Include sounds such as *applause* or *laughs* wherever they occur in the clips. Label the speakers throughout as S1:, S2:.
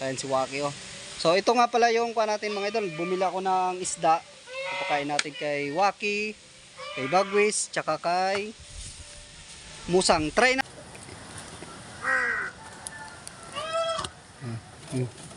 S1: Ayan si Waki oh. So ito nga pala yung pa natin mga idol. Bumili ako ng isda. Papakain natin kay Waki, kay Bagwis, tsaka kay Musang. Try na. Hmm. Oh,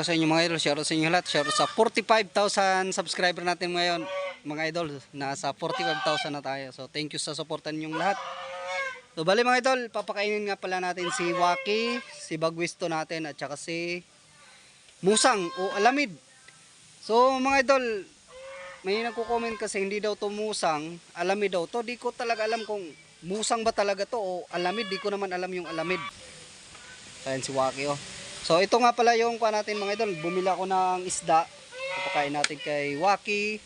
S1: araw sa inyo mga idol. Shoutout sa inyo lahat. Shoutout sa 45,000 subscriber natin ngayon mga idol. Nasa 45,000 na tayo. So thank you sa supportan ninyong lahat. So bali mga idol, papakainin nga pala natin si Waki, si Bagwisto natin at saka si Musang o Alamid. So mga idol, may nagko-comment kasi hindi daw to Musang, Alamid daw to. Di ko talaga alam kung Musang ba talaga to o Alamid. Di ko naman alam yung Alamid. Ayan si Waki oh. So ito nga pala yung pa natin mga idol. Bumili ako ng isda. Papakain natin kay Waki,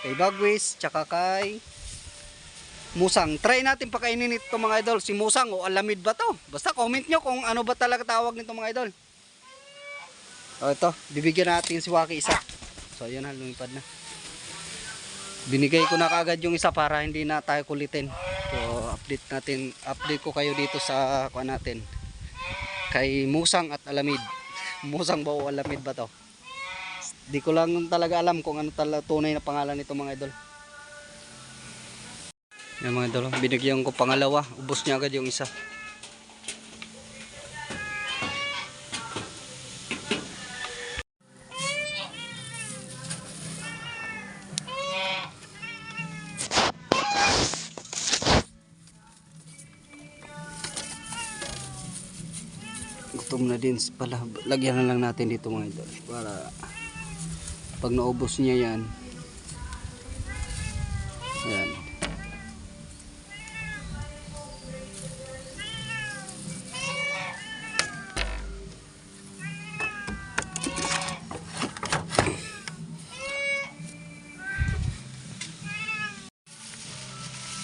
S1: kay Bagwis, tsaka kay Musang. Try natin pakainin ito mga idol. Si Musang o alamid ba to? Basta comment nyo kung ano ba talaga tawag nito mga idol. O ito, bibigyan natin si Waki isa. So yun na, lumipad na. Binigay ko na kagad yung isa para hindi na tayo kulitin. So update natin, update ko kayo dito sa kuan natin kay Musang at Alamid. Musang ba o Alamid ba to? Di ko lang talaga alam kung ano talaga tunay na pangalan nito mga idol. Yan mga idol, binigyan ko pangalawa. Ubos niya agad yung isa. Gutom na din pala lagyan na lang natin dito mga idol para pag naubos niya yan ayan.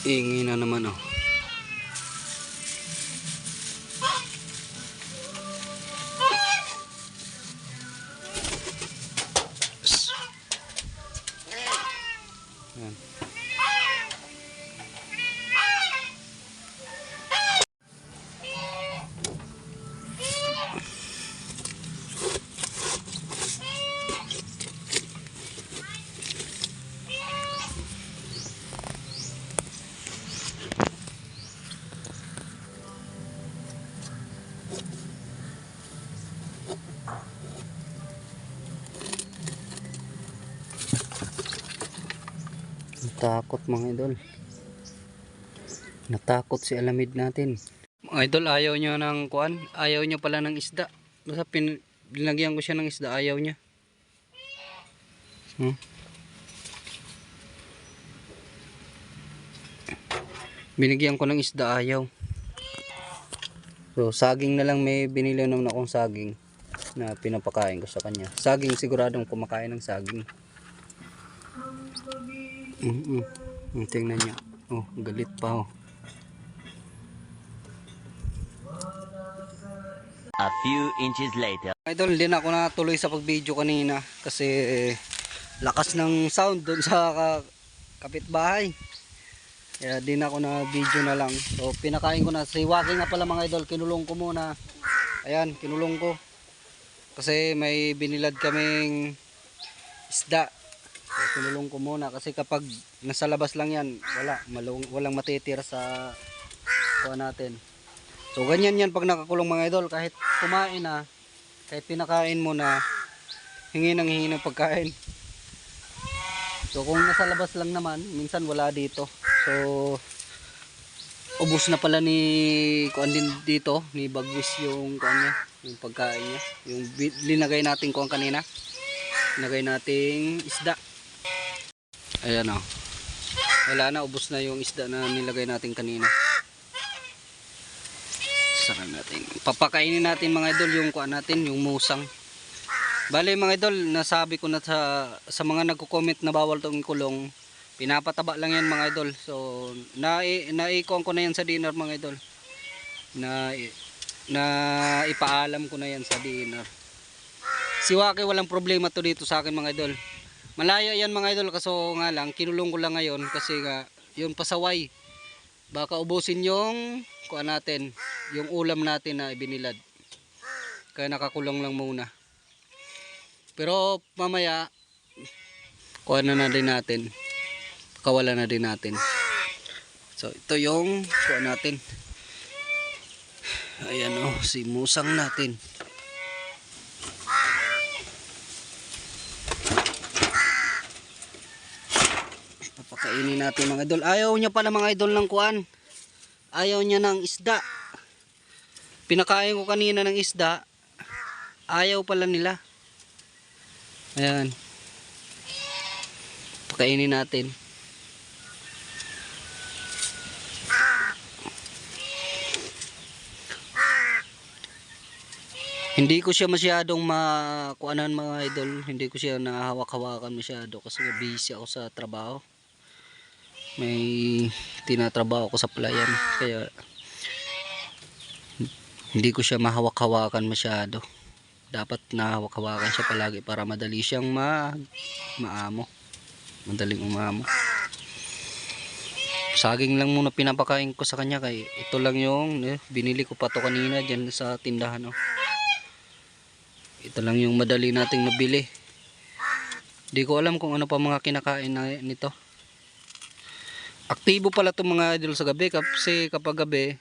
S1: Ingay na naman oh Natakot mga idol. Natakot si Alamid natin. Mga idol, ayaw niya ng kuan. Ayaw niya pala ng isda. Basta pin, binagyan ko siya ng isda, ayaw niya. Hmm? Binigyan ko ng isda, ayaw. So, saging na lang may binili naman akong saging na pinapakain ko sa kanya. Saging siguradong kumakain ng saging. Mm -mm. Tingnan niyo. Oh, galit pa oh.
S2: A few inches later.
S1: Idol, na ako natuloy sa pag-video kanina kasi eh, lakas ng sound doon sa ka- kapitbahay. Kaya di na ako na video na lang. So pinakain ko na si Waki nga pala mga idol, kinulong ko muna. Ayan, kinulong ko. Kasi may binilad kaming isda. So, kinulong ko muna kasi kapag nasa labas lang yan, wala, malung, walang matitira sa kuha natin. So ganyan yan pag nakakulong mga idol, kahit kumain na, kahit pinakain mo na, hingi ng hingi ng pagkain. So kung nasa labas lang naman, minsan wala dito. So ubos na pala ni kuan din dito, ni Bagwis yung kuan niya, yung pagkain niya. Yung linagay natin kuan kanina. Linagay nating isda. Ayan o. Wala na, ubos na yung isda na nilagay natin kanina. Na natin. Papakainin natin mga idol yung kuha natin, yung musang. Bale mga idol, nasabi ko na sa, sa mga nagko-comment na bawal tong kulong, pinapataba lang yan mga idol. So, na naikuan ko na yan sa dinner mga idol. Na na ipaalam ko na yan sa dinner. Si Waki walang problema to dito sa akin mga idol. Malaya yan mga idol kaso nga lang kinulong ko lang ngayon kasi nga yung pasaway. Baka ubusin yung kuha natin, yung ulam natin na ibinilad. Kaya nakakulong lang muna. Pero mamaya kuha na na din natin. Kawala na din natin. So ito yung kuha natin. Ayan o, si musang natin. Papakainin natin mga idol. Ayaw niya pala mga idol ng kuan. Ayaw niya ng isda. Pinakain ko kanina ng isda. Ayaw pala nila. Ayan. Pakainin natin. Hindi ko siya masyadong makuanan mga idol. Hindi ko siya nahawak-hawakan masyado kasi busy ako sa trabaho. May tinatrabaho ko sa palayan. Kaya hindi ko siya mahawak-hawakan masyado. Dapat nahawak-hawakan siya palagi para madali siyang ma maamo. Madaling umamo. Saging lang muna pinapakain ko sa kanya kay ito lang yung eh, binili ko pa to kanina diyan sa tindahan oh. Ito lang yung madali nating nabili. Di ko alam kung ano pa mga kinakain na nito. Aktibo pala itong mga idol sa gabi kasi kapag gabi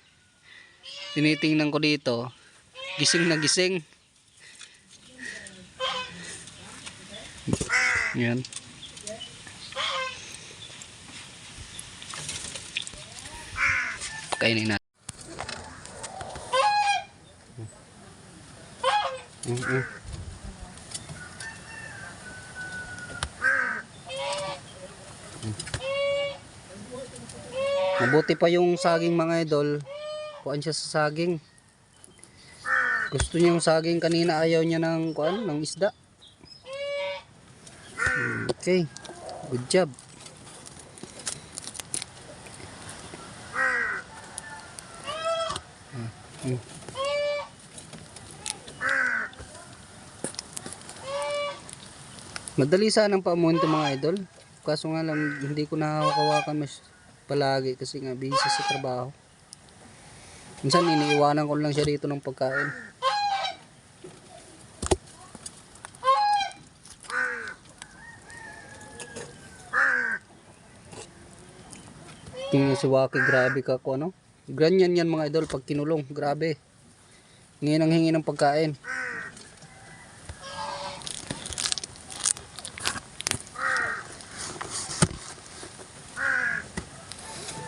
S1: tinitingnan ko dito gising na gising. Yan. Pakainin natin. Mm-mm. Mabuti pa yung saging mga idol. Kuan siya sa saging. Gusto niya yung saging kanina ayaw niya ng kuan ng isda. Okay. Good job. Mm. Madali sanang paamuhin to mga idol. Kaso nga lang hindi ko nakakawakan mas palagi kasi nga busy sa trabaho. Minsan iniiwanan ko lang siya dito ng pagkain. Tingnan si Waki, grabe ka ko ano. Ganyan yan mga idol pag kinulong, grabe. Ngayon ang hingi ng pagkain.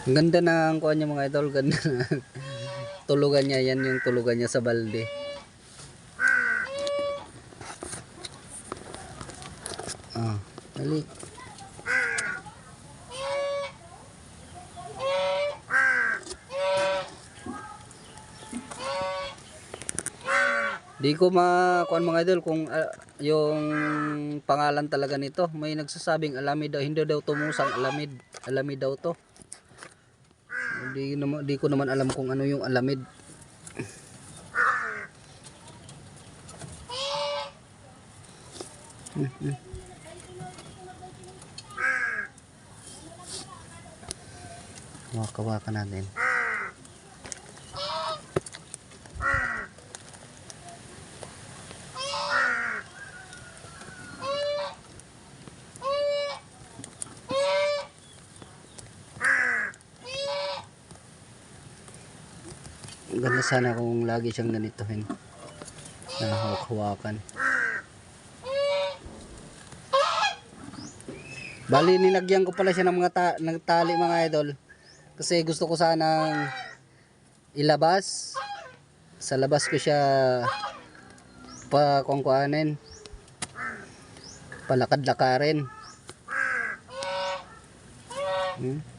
S1: Ang ganda ng kuha niya mga idol, ganda na. *laughs* tulugan niya, yan yung tulugan niya sa balde. Ah, dali. Di ko makuan mga idol kung ah, yung pangalan talaga nito. May nagsasabing alamid daw, hindi daw tumusang alamid. Alamid daw to. Di, naman, di ko naman alam kung ano yung alamid. Waka-waka natin. Ang Ganda sana kung lagi siyang ganitohin. Nahawak-hawakan. Bali, nilagyan ko pala siya ng mga ta- ng tali mga idol. Kasi gusto ko sanang ilabas. Sa labas ko siya pa kongkuanin. Palakad-lakarin. Hmm?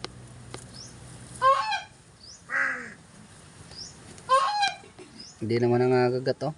S1: Hindi naman nangangagat oh.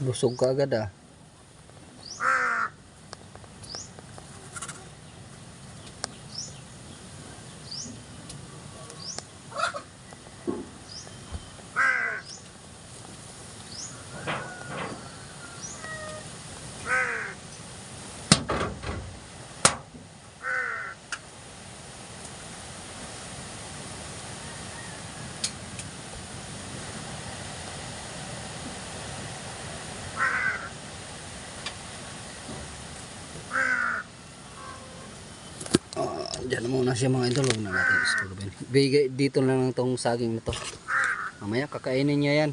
S1: Busog ka agad ah. Ah, Diyan muna siya mga idol. Huwag na natin isturbin. Bigay dito na lang tong saging na to. Mamaya kakainin niya yan.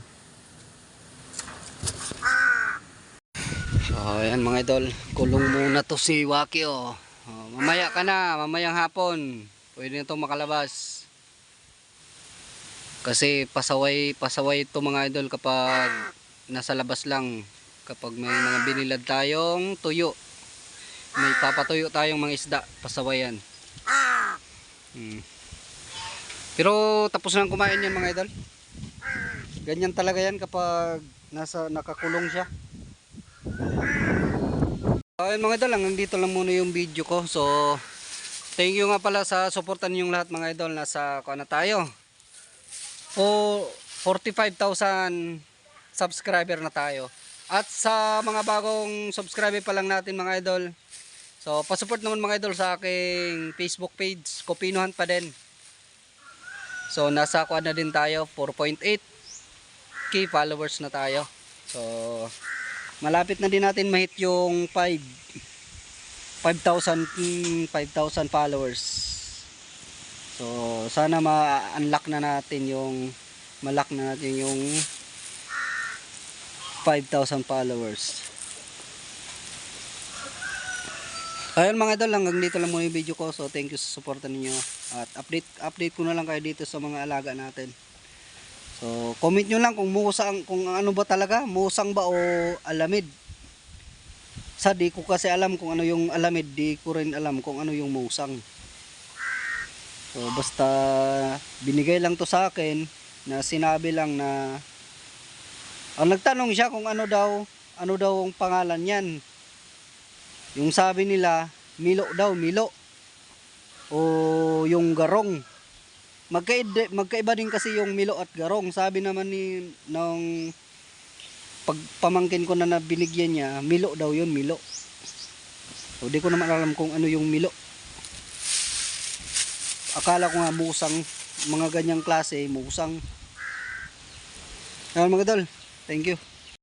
S1: So ayan mga idol. Kulong muna to si Waki oh. Oh, mamaya ka na. Mamayang hapon. Pwede na to makalabas. Kasi pasaway pasaway to mga idol kapag nasa labas lang. Kapag may mga binilad tayong tuyo may papatuyo tayong mga isda pasawayan hmm. pero tapos nang kumain yan mga idol. Ganyan talaga yan kapag nasa nakakulong siya. Ayun mga idol hanggang dito lang muna yung video ko. So thank you nga pala sa suportan yung lahat mga idol. Nasa kuha na tayo? O 45,000 subscriber na tayo. At sa mga bagong subscriber pa lang natin mga idol So, pasupport naman mga idol sa aking Facebook page, Kopinuhan pa din. So, nasa kuan na din tayo, 4.8k followers na tayo. So, malapit na din natin mahit yung 5 5,000 mm, 5,000 followers. So, sana ma-unlock na natin yung malak na natin yung 5,000 followers. Ayun mga idol, hanggang dito lang muna yung video ko. So thank you sa suporta ninyo. At update update ko na lang kayo dito sa mga alaga natin. So comment nyo lang kung musang kung ano ba talaga, musang ba o alamid. Sa di ko kasi alam kung ano yung alamid, di ko rin alam kung ano yung musang. So basta binigay lang to sa akin na sinabi lang na ang nagtanong siya kung ano daw, ano daw ang pangalan niyan. Yung sabi nila, Milo daw, Milo. O yung garong. Magkaiba, magkaiba din kasi yung Milo at garong. Sabi naman ni nung pagpamangkin ko na na binigyan niya, Milo daw yun, Milo. O di ko naman alam kung ano yung Milo. Akala ko nga musang, mga ganyang klase, musang. Ayan mga dol, thank you.